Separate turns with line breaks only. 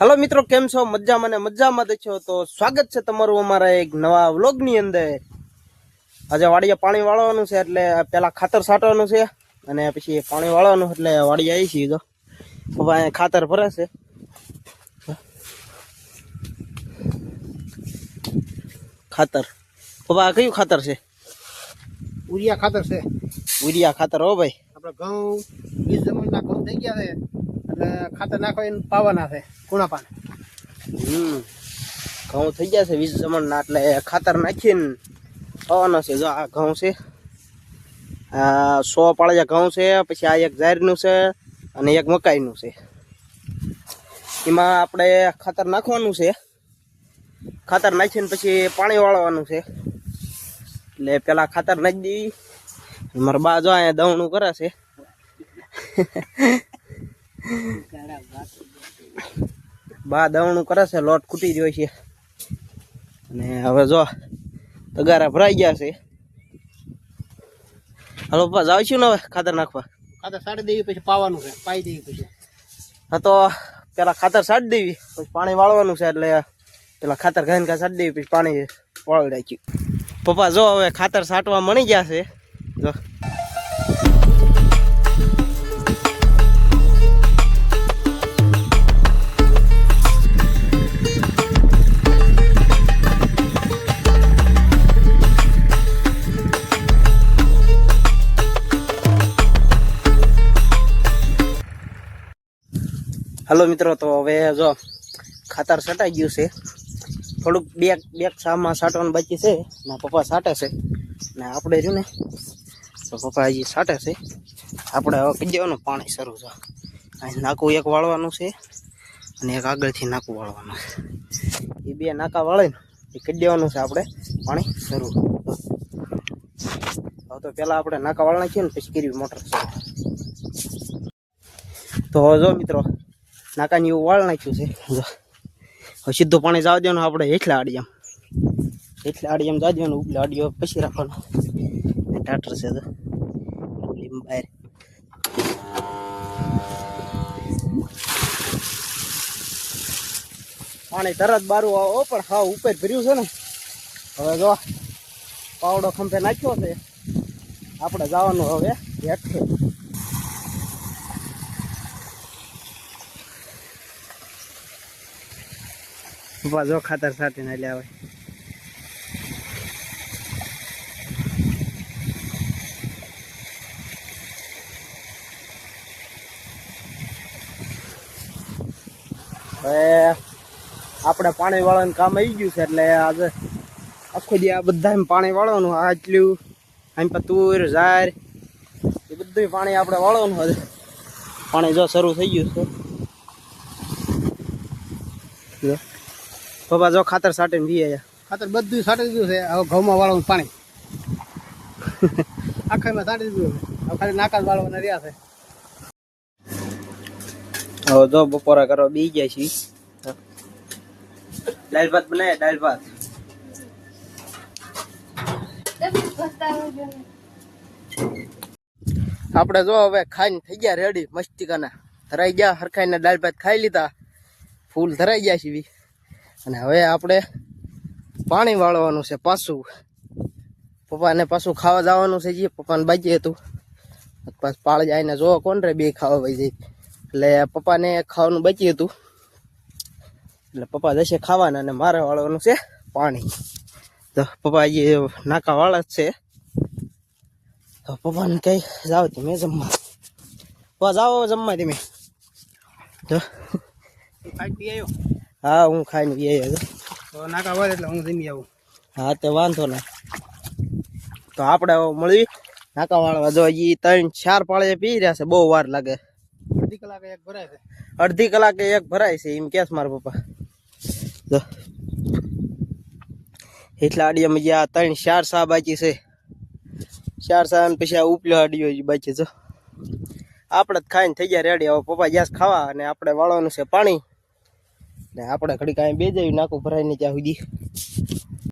Hello મિત્રો કેમ છો? મજામાં ને મજામાં છો? તો સ્વાગત છે તમારું અમારા એક નવા વ્લોગની અંદર. આજે વાડીએ પાણી વાળવાનું છે એટલે પેલા ખાતર છાંટવાનું છે અને પછી પાણી વાળવાનું એટલે વાડી આવી છીએ તો હવે ખાતર ભરે છે. ખાતર. પપ્પા કયું ખાતર છે?
ઉરિયા ખાતર છે.
ઉરિયા ખાતર હો ભાઈ.
આપણે ઘઉં વીસ જમીનના ઘઉં થઈ ગયા છે. ખાતર નાખો એને પાવાના છે, કુણા પાન.
હમ. ઘઉં થઈ ગયા છે વીસ જમણના, એટલે ખાતર નાખીને પાવાના છે. જો આ ઘઉં છે, આ સો પાળિયા ઘઉં છે, પછી આ એક જાહેરનું છે અને એક મકાઈનું છે. એમાં આપણે ખાતર નાખવાનું છે. ખાતર નાખીને પછી પાણી વાળવાનું છે. એટલે પેલા ખાતર નાખી દેવી મારા બા જો અહીંયા દવણું કરે છે. બા દવણું કરે છે લોટ ખૂટી ગયો છે. અને હવે જો તગારા ભરાઈ ગયા છે. હાલો પપ્પા જાવ છું ને હવે ખાતર નાખવા?
ખાતર સાડી દેવી પછી પાવાનું છે પાઈ દેવી પછી.
હા તો પેલા ખાતર સાડી દેવી પછી પાણી વાળવાનું છે એટલે પેલા ખાતર ઘાઈને ઘા સાડી દેવી પછી પાણી વાળી રાખ્યું પપ્પા જો હવે ખાતર સાટવા મળી ગયા છે. જો. હાલો મિત્રો, તો હવે જો ખાતર છટાઈ ગયું છે. થોડુંક બે બે સામાં સાટવાનું બાકી છે. ને, પપ્પા સાટે છે. ને આપણે રહ્યું ને, તો પપ્પા હજી સાટે છે. આપણે હવે કહી દેવાનું, પાણી શરૂ છે. અહીં નાકું એક વાળવાનું છે અને એક આગળથી નાકું વાળવાનું છે. એ બે નાકા વાળે ને એ કહી દેવાનું છે આપણે, પાણી શરૂ. હવે તો પહેલાં આપણે નાકા વાળ નાખીએ ને, પછી કરવી મોટર શરૂ. તો જો મિત્રો નાકાની એવું વાળ નાખ્યું છે. હવે સીધું પાણી જવા દેવાનું આપણે હેઠલા આડિયામ હેઠલા આડિયામ જવા દેવાનું, ઉપલા આડીઓ પછી રાખવાનું. ટાટર છે તો બહાર. પાણી તરત બારું આવો પણ હા, ઉપર ભર્યું છે ને. હવે જો, પાવડો ખંભે નાખ્યો છે. આપણે જવાનું હવે હેઠે. પપ્પા જો ખાતર સાથે એટલે આવે હવે આપણે પાણી વાળવાનું કામ આવી ગયું છે એટલે આજે આખો દી આ બધા પાણી વાળવાનું, આટલું, આમ તુર, ઝાર, એ બધું પાણી આપણે વાળવાનું હવે પાણી જો શરૂ થઈ ગયું છે. પપ્પા જો ખાતર સાટીને બી આયા
ખાતર બધું સાટી દીધું છે. હવે ઘઉંમાં વાળવાનું પાણી. આખામાં સાટી દીધું છે. હવે ખાલી નાકા વાળવાના રહ્યા છે.
હવે જો બપોરા કરવા બી ગયા છીએ. દાળ ભાત બનાવ્યા દાળ ભાત. આપણે જો હવે ખાઈને થઈ ગયા રેડી મસ્તિકાના. ધરાઈ ગયા હરખાઈને દાળ ભાત ખાઈ લીધા. ફૂલ ધરાઈ ગયા છીએ. અને હવે આપણે પાણી વાળવાનું છે પાછું. પપ્પાને પાછું ખાવા જવાનું છે જે. પપ્પાને બાજી હતું. પાછું પાળ જાય જોવો કોણ રે બે ખાવા ભાઈ જઈ એટલે પપ્પાને ખાવાનું બચ્યું હતું. એટલે પપ્પા જશે ખાવાના અને મારે વાળવાનું છે પાણી. તો પપ્પા જે નાકા વાળા જ છે. તો પપ્પાને કઈ જાવ તમે જમવા. પપ્પા જાઓ જમવા તમે. તો
આવ્યો.
હા હું ખાઈને બી
તો નાકા વાળે એટલે હું જમી આવું.
હા તે વાંધો નહીં. તો આપણે મળી નાકા વાળવા જો એ ત્રણ ચાર પાળે પી રહ્યા છે બહુ વાર લાગે.
અડધી કલાકે એક ભરાય છે.
અડધી કલાકે એક ભરાય છે એમ કે મારા પપ્પા. જો. એટલા આડિયામાં જે આ ત્રણ ચાર સા બાકી છે. ચાર સા પછી આ ઉપલો અડીયો બાકી જો. આપણે જ ખાઈને થઈ ગયા રેડી. હવે પપ્પા જ્યાં ખાવા અને આપણે વાળવાનું છે પાણી. ને આપણે ઘડી કાંઈ બે જઈ નાખું ભરાઈને ત્યાં સુધી.